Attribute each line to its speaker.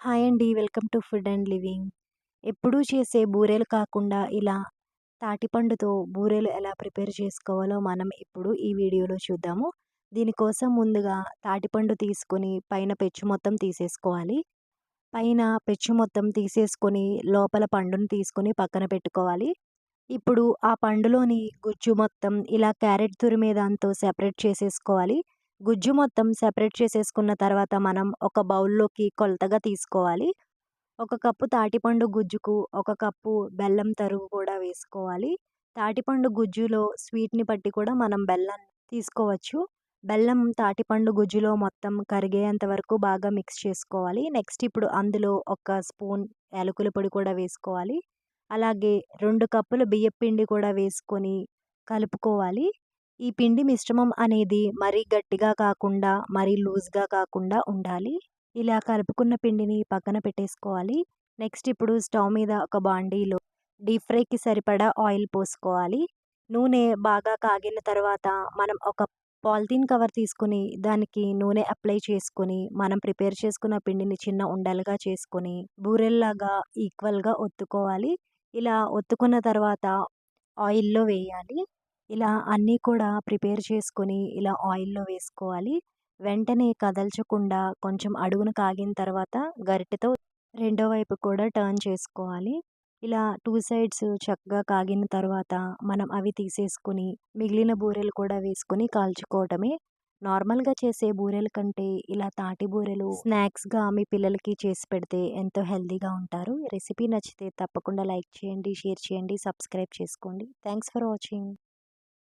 Speaker 1: Hi అండి. Welcome to food and living. ఎప్పుడూ చేసే బూరెలు కాకుండా ఇలా తాటిపండుతో బూరెలు ఎలా ప్రిపేర్ చేసుకోవాలో మనం ఇప్పుడు ఈ వీడియోలో చూద్దాము. దీనికోసం ముందుగా తాటిపండు తీసుకొని పైన పెచ్చు మొత్తం తీసేసుకోవాలి. పైన పెచ్చు మొత్తం తీసేసుకొని లోపల పండును తీసుకొని పక్కన పెట్టుకోవాలి. ఇప్పుడు ఆ పండులోని గుజ్జు మొత్తం ఇలా క్యారెట్ తురిమే దాంతో సెపరేట్ చేసేసుకోవాలి. గుజ్జు మొత్తం సెపరేట్ చేసేసుకున్న తర్వాత మనం ఒక బౌల్లోకి కొలతగా తీసుకోవాలి. ఒక కప్పు తాటిపండు గుజ్జుకు ఒక కప్పు బెల్లం తరుగు కూడా వేసుకోవాలి. తాటిపండు గుజ్జులో స్వీట్ని బట్టి కూడా మనం బెల్లం తీసుకోవచ్చు. బెల్లం తాటిపండు గుజ్జులో మొత్తం కరిగేంత వరకు బాగా మిక్స్ చేసుకోవాలి. నెక్స్ట్ ఇప్పుడు అందులో ఒక స్పూన్ యాలకుల పొడి కూడా వేసుకోవాలి. అలాగే రెండు కప్పులు బియ్యపిండి కూడా వేసుకొని కలుపుకోవాలి. ఈ పిండి మిశ్రమం అనేది మరీ గట్టిగా కాకుండా మరీ లూజ్గా కాకుండా ఉండాలి. ఇలా కలుపుకున్న పిండిని పక్కన పెట్టేసుకోవాలి. నెక్స్ట్ ఇప్పుడు స్టవ్ మీద ఒక బాండీలో డీప్ ఫ్రైకి సరిపడా ఆయిల్ పోసుకోవాలి. నూనె బాగా కాగిన తర్వాత మనం ఒక పాలిథీన్ కవర్ తీసుకుని దానికి నూనె అప్లై చేసుకొని మనం ప్రిపేర్ చేసుకున్న పిండిని చిన్న ఉండలుగా చేసుకొని బూరెల్లాగా ఈక్వల్గా ఒత్తుకోవాలి. ఇలా ఒత్తుకున్న తర్వాత ఆయిల్లో వేయాలి. ఇలా అన్నీ కూడా ప్రిపేర్ చేసుకొని ఇలా ఆయిల్లో వేసుకోవాలి. వెంటనే కదల్చకుండా కొంచెం అడుగున కాగిన తర్వాత గరిటెతో రెండో వైపు కూడా టర్న్ చేసుకోవాలి. ఇలా టూ సైడ్స్ చక్కగా కాగిన తర్వాత మనం అవి తీసేసుకుని మిగిలిన బూరెలు కూడా వేసుకొని కాల్చుకోవటమే. నార్మల్గా చేసే బూరెల కంటే ఇలా తాటి బూరెలు స్నాక్స్గా మీ పిల్లలకి చేసి పెడితే ఎంతో హెల్తీగా ఉంటారు. రెసిపీ నచ్చితే తప్పకుండా లైక్ చేయండి షేర్ చేయండి సబ్స్క్రైబ్ చేసుకోండి. Thanks for watching.